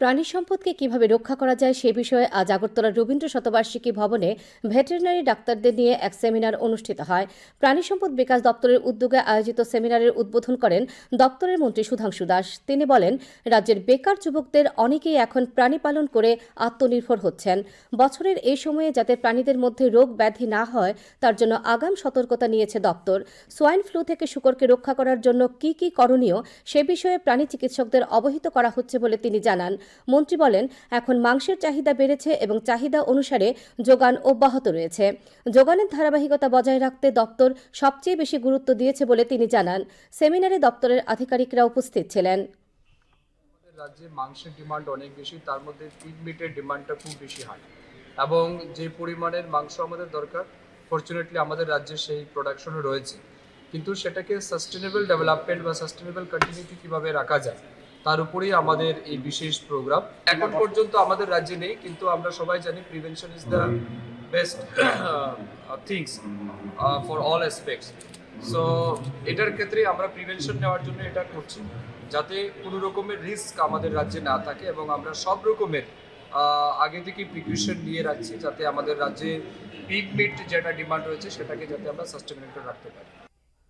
প্রাণী সম্পদকে কীভাবে রক্ষা করা যায় সে বিষয়ে আজ আগরতলা রবীন্দ্র শতবার্ষিকী ভবনে ভেটেরিনারি ডাক্তারদের নিয়ে এক সেমিনার অনুষ্ঠিত হয়। প্রাণী সম্পদ বিকাশ দপ্তরের উদ্যোগে আয়োজিত সেমিনারের উদ্বোধন করেন দপ্তরের মন্ত্রী সুধাংশু দাস। তিনি বলেন, রাজ্যের বেকার যুবকদের অনেকেই এখন প্রাণী পালন করে আত্মনির্ভর হচ্ছেন। বছরের এই সময়ে যাতে প্রাণীদের মধ্যে রোগ ব্যাধি না হয়, তার জন্য আগাম সতর্কতা নিয়েছে দপ্তর। সোয়াইন ফ্লু থেকে শুকরকে রক্ষা করার জন্য কি কি করণীয়, সে বিষয়ে প্রাণী চিকিৎসকদের অবহিত করা হচ্ছে বলে তিনি জানান। মন্ত্রী বলেন, এখন মাংসের চাহিদা বেড়েছে এবং চাহিদা অনুসারে যোগান অব্যাহত রয়েছে। যোগানের ধারাবাহিকতা বজায় রাখতে দপ্তর সবচেয়ে বেশি গুরুত্ব দিয়েছে বলে তিনি জানান। সেমিনারে দপ্তরের আধিকারিকরা উপস্থিত ছিলেন। রাজ্যে মাংসের ডিমান্ড অনেক বেশি, তার মধ্যে পিগ মিটের ডিমান্ডটা খুব বেশি হয় এবং যে পরিমাণের মাংস আমাদের দরকার ফর্চুনেটলি আমাদের রাজ্যে সেই প্রোডাকশনও রয়েছে। কিন্তু সেটাকে সাস্টেনেবল ডেভেলপমেন্ট বা সাস্টেনেবল কন্টিনিউটি কীভাবে রাখা যায়? তার উপরেই আমাদের এই বিশেষ প্রোগ্রাম এখন পর্যন্ত আমাদের রাজ্যে নেই, কিন্তু আমরা সবাই জানি prevention is the best things for all aspects so এটার ক্ষেত্রে আমরা প্রিভেনশন নেওয়ার জন্য এটা করছি, যাতে কোনো রকমের রিস্ক আমাদের রাজ্যে না থাকে এবং আমরা সব রকমের আগে থেকে প্রিকশন নিয়ে রাখছি, যাতে আমাদের রাজ্যে পিক মিট যেটা ডিমান্ড রয়েছে, সেটাকে যাতে আমরা সাস্টেনেবল রাখতে পারি।